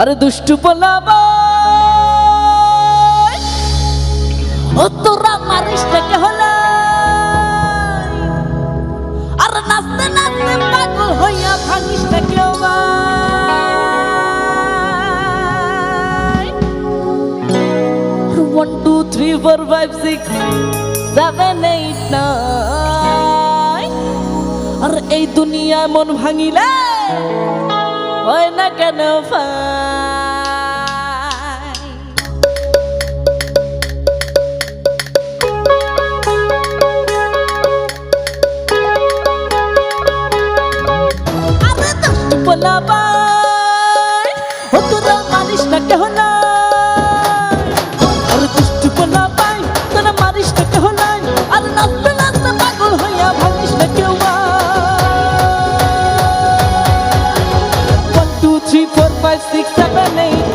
আরে দুষ্টু পোলাবা ও তোরা মারিস না কে হলা আর নাচতে নাচতে পাগল হইয়া ভাঙিস না কেউ one two three four five six seven eight nine আর এই দুনিয়া মন ভাঙিলে হয় না কেন ফাই দুষ্টু পোলাপাই, ও তোরা মানিস না কেহ নাই। আরে দুষ্টু পোলাপাই, তোরা মারিস না কেহ নাই। আরে নাচতে নাচতে পাগল হইয়া ভাঙিস না কেউ One, two, three, four, five, six, seven, eight,